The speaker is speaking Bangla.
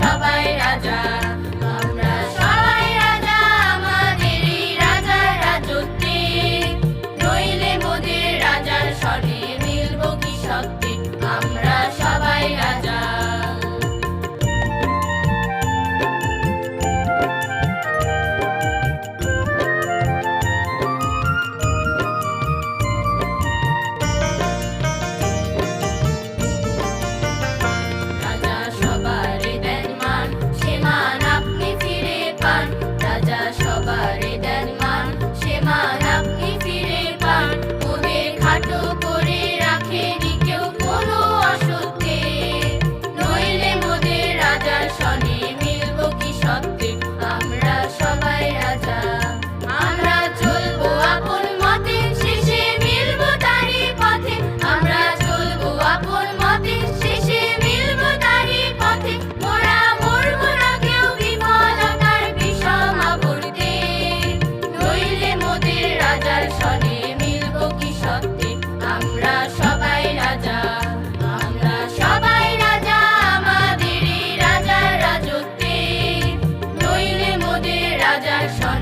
সবাই রাজা। Rajar Shot.